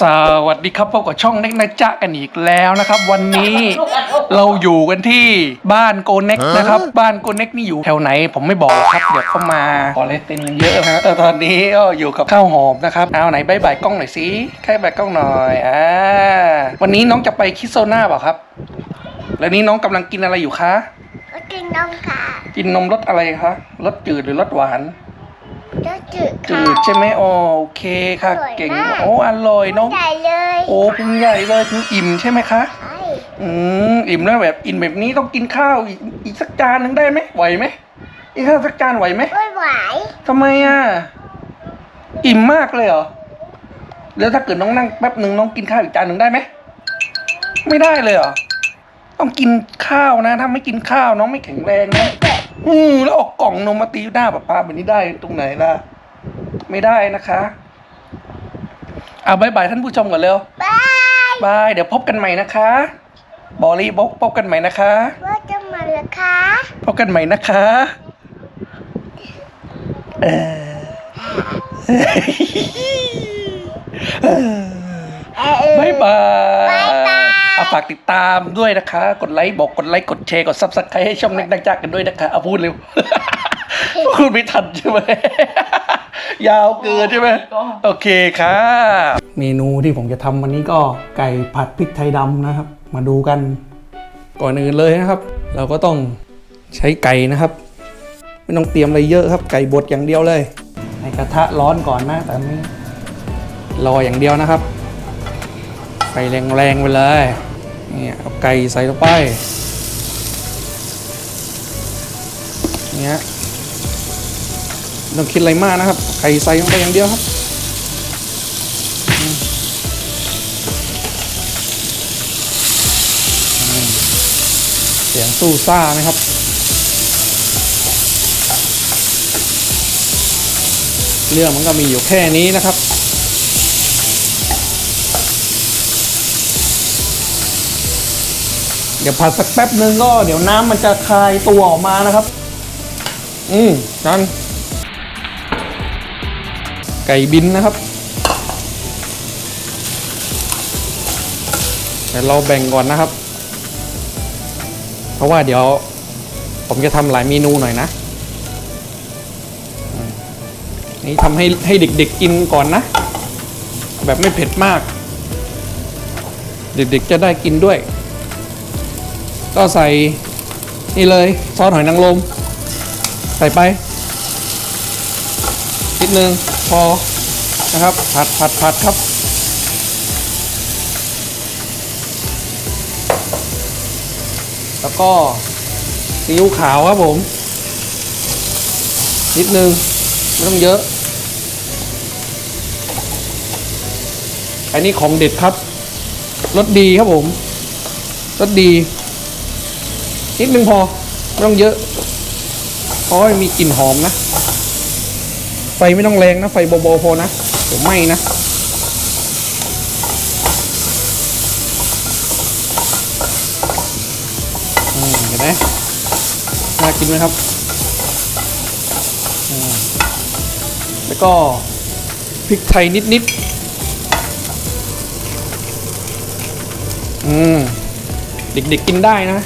สวัสดีครับพบกับช่องเน็กนะจ๊ะกันอีกแล้วนะครับ วันนี้เราอยู่กันที่บ้านโกเน็กนะครับบ้านโกเน็กนี่อยู่แถวไหน ผมไม่บอกหรอกครับเดี๋ยวเข้ามาขอเลสเต็นเยอะนะเออตอนนี้ก็อยู่กับข้าวหอมนะครับเอาไหนบายบายกล้องหน่อยสิแค่บายกล้องหน่อยอ่าวันนี้น้องจะไปคิดโซน่าเปล่าครับ แล้วนี้น้องกำลังกินอะไรอยู่คะก็กินนมค่ะ กินนมรสอะไรคะรสจืดหรือรสหวานก็ จืดจืค่ะ ดใช่ไหมโอเคค่ะ อร่อยเก่งมากโอ้อร่อยน้องใหญ่เลยโอ้พุงใหญ่เลยพุงอิ่มใช่ไหมคะ ใช่อืมอิ่มแล้วแบบอิ่มแบบนี้ต้องกินข้าวอีกอีกสักจานหนึ่งได้ไหมไหวไหมอีกข้าวสักจานไหวไหมไม่ไหวทำไมอะอิ่มมากเลยเหรอแล้วถ้าเกิดน้องนั่งแป๊บหนึ่งน้องกินข้าวอีกจานหนึ่งได้ไหมไม่ได้เลยเหรอต้องกินข้าวนะ ถ้าไม่กินข้าวน้องไม่แข็งแรงนะอืมแล้วเออกกล่องนมมาตีหน้าป้าป้าแบบนี้ได้ตรงไหนล่ะ ไม่ได้นะคะอ่าบายบายท่านผู้ชมก่อนเร็วบายบายเดี๋ยวพบกันใหม่นะคะบอลลี่บอกพบกันใหม่นะคะว่าจะมาเหรอคะพบกันใหม่นะคะเออเออเออบายบายบ๊ายบายเอาฝากติดตามด้วยนะคะ กดไลค์บอกกดไลค์กดแชร์กดซับสไครต์ให้ช่องเล็กดังจักกันด้วยนะคะเอาพูดเร็วพูดไม่ทันใช่ไหม ยาวเกินใช่ไหมโอเคค่ะเมนูที่ผมจะทำวันนี้ก็ไก่ผัดพริกไทยดำนะครับ มาดูกัน ก่อนอื่นเลยนะครับ เราก็ต้องใช้ไก่นะครับ ไม่ต้องเตรียมอะไรเยอะครับ ไก่บดอย่างเดียวเลยให้กระทะร้อนก่อนนะแต่นี้รออย่างเดียวนะครับไฟแรงๆไปเลยเนี่ยเอาไก่ใส่ลงไปเนี่ยไม่ ต้องคิดอะไรมากนะครับไก่ใส่ลงไปอย่างเดียวครับ เสียงสู้ซ่าไหมครับ เรื่องมันก็มีอยู่แค่นี้นะครับเดี๋ยวผัดสักแป๊บนึงก็เดี๋ยวน้ำมันจะคลายตัวออกมานะครับ อืมกัน ไก่บินนะครับแต่เราแบ่งก่อนนะครับ เพราะว่าเดี๋ยว ผมจะทำหลายเมนูหน่อยนะนี่ทำให้ให้เด็กๆกินก่อนนะ แบบไม่เผ็ดมาก เด็กๆจะได้กินด้วย ก็ใส่นี่เลยซอสหอยนางรมใส่ไปนิดนึง พอนะครับ ผัดผัดผัดครับ แล้วก็ซีอิ๊วขาวครับผม นิดนึง ไม่ต้องเยอะ อันนี้ของเด็ดครับรสดีครับผมรสดี นิดนึงพอ ไม่ต้องเยอะเพราะมีกลิ่นหอมนะ ไฟไม่ต้องแรงนะ ไฟเบาๆพอนะเดี๋ยวไหม้นะเห็นไหมน่ากินไหมครับ แล้วก็พริกไทยนิดๆอืมเด็กๆกินได้นะ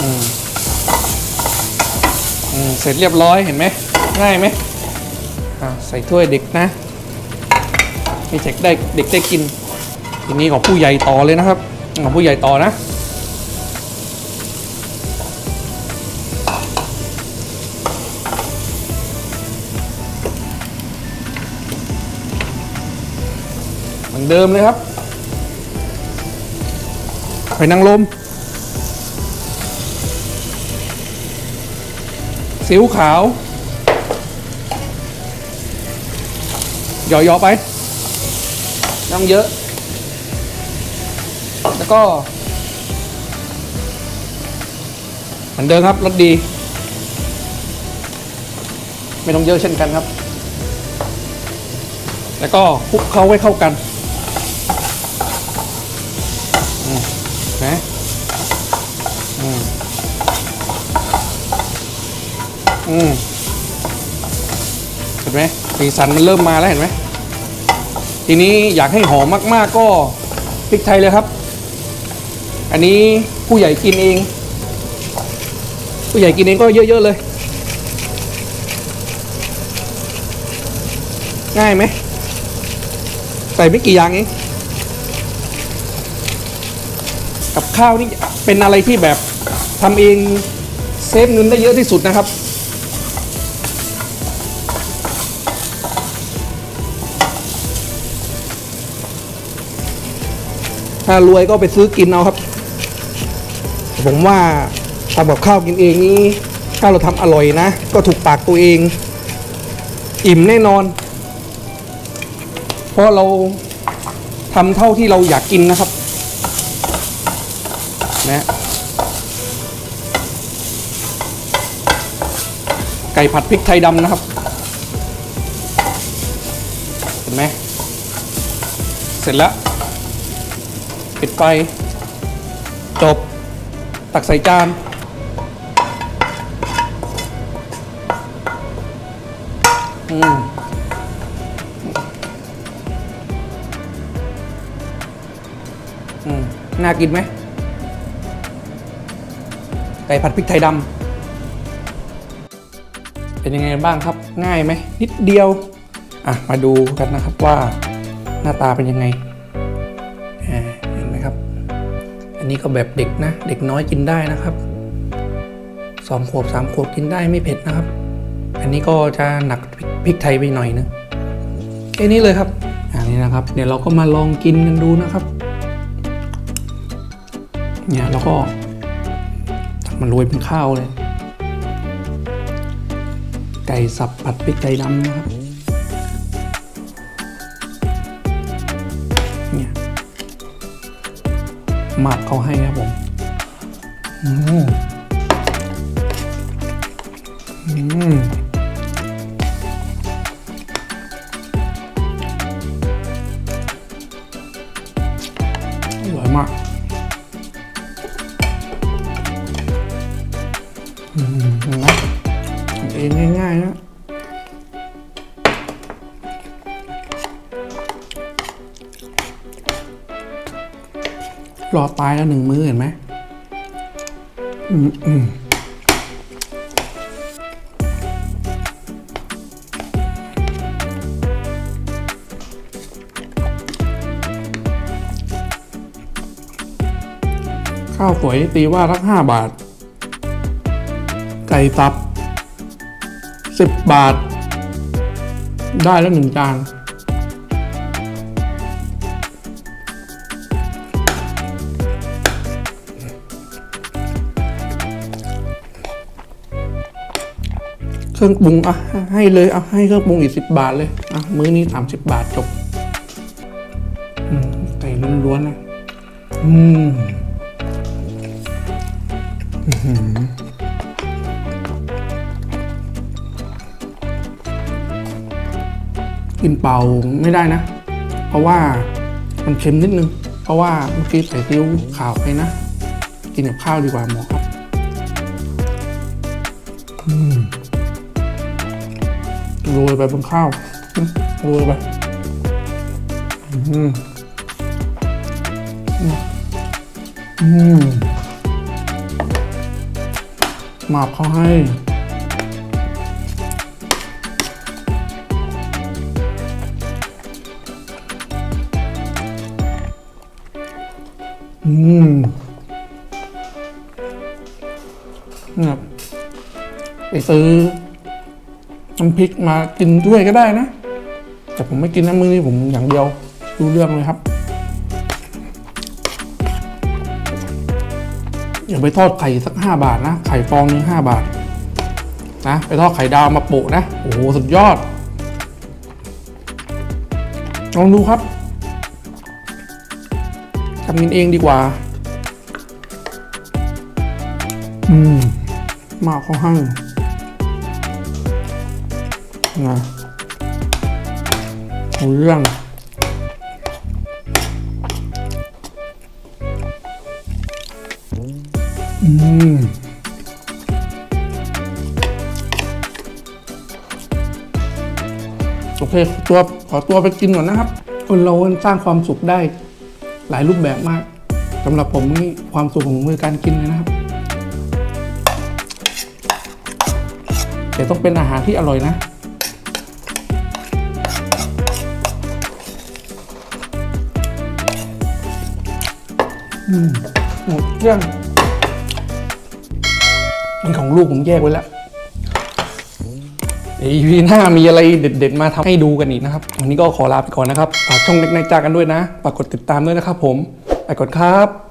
อืมอืม เสร็จเรียบร้อยเห็นไหมง่ายไหมอ่าใส่ถ้วยเด็กนะให้เด็กได้เด็กได้กินทีนี้ของผู้ใหญ่ต่อเลยนะครับของผู้ใหญ่ต่อนะเหมือนเดิมเลยครับหอยนางรม ซีอิ๊วขาวหย่อๆไปไม่ต้องเยอะ แล้วก็เหมือนเดิมครับรสดี ไม่ต้องเยอะเช่นกันครับ แล้วก็คลุกเคล้าให้เข้ากันนะอืม อืมเห็นไหมสีสันมันเริ่มมาแล้วเห็นไหมทีนี้อยากให้หอมมากๆก็พริกไทยเลยครับ อันนี้ผู้ใหญ่กินเอง ผู้ใหญ่กินเองก็เยอะ ๆ เลย ง่ายไหมใส่ไม่กี่อย่างเองกับข้าวนี่เป็นอะไรที่แบบทำเองเซฟเงินได้เยอะที่สุดนะครับ ถ้ารวยก็ไปซื้อกินเอาครับ ผมว่าทำกับข้าวกินเองนี้ถ้าเราทำอร่อยนะ ก็ถูกปากตัวเอง อิ่มแน่นอน เพราะเราทำเท่าที่เราอยากกินนะครับนะไก่ผัดพริกไทยดำนะครับ เห็นไหมเสร็จแล้ว ปิดไฟ จบ ตักใส่จาน อืมอืมน่ากินไหม ไก่ผัดพริกไทยดำ เป็นยังไงบ้างครับ ง่ายไหม นิดเดียว อะ มาดูกันนะครับว่าหน้าตาเป็นยังไง นนี้ก็แบบเด็กนะ เด็กน้อยกินได้นะครับสองขวบสามขวบกินได้ไม่เผ็ดนะครับ อันนี้ก็จะหนักพริกไทยไปหน่อยนึงแค่นี้เลยครับอันนี้นะครับ เดี๋ยวเราก็มาลองกินกันดูนะครับ เนี่ยแล้วก็มันโรยเป็นข้าวเลย ไก่สับผัดพริกไทยดำนะครับ หมักเขาให้ครับผมอืมอืมอร่อยมาก ตายแล้วหนึ่งมือเห็นไหมอืมอืมข้าวสวยตีว่าทักห้าบาท ไก่ตับสิบบาท ได้แล้วหนึ่งจาน เครื่องปรุงอะให้เลยอะให้เครื่องปรุงอีกสิบบาทเลยอะมื้อนี้สามสิบบาทจบไก่ล้วนๆนะอืมอื้อหือกินเปล่าไม่ได้นะ เพราะว่ามันเค็มนิดนึง เพราะว่าเมื่อกี้ใส่ซีอิ๊วขาวไปนะ กินกับข้าวดีกว่าหมอครับ อืม โรยไปบนข้าวโรยไปอืมอืมหมาบเขาให้อืมเนี่ยไปซื้อ น้ำพริกมากินด้วยก็ได้นะ แต่ผมไม่กินน้ำมือนี่ผมอย่างเดียวดูเรื่องเลยครับอย่าไปทอดไข่สักห้าบาทนะ ไข่ฟองหนึงห้าบาท นะ ไปทอดไข่ดาวมาโปะนะ โอ้โห สุดยอด ลองดูครับทำกินเองดีกว่า อืม มาเขาห้ นะเอาเรื่องอืมโอเคตัวขอตัวไปกินก่อนนะครับ คนเราสร้างความสุขได้หลายรูปแบบมากสำหรับผมนี่ความสุขของมือการกินเลยนะครับแต่ต้องเป็นอาหารที่อร่อยนะ อืมหมดเรื่องเป็นของลูกผมแยกไว้แล้วไอพีหน้ามีอะไรเด็ดๆ มาทำให้ดูกันอีกนะครับ วันนี้ก็ขอลาไปก่อนนะครับฝากช่องเล็กในจากกันด้วยนะฝากกดติดตามด้วยนะครับผม ไปก่อนครับ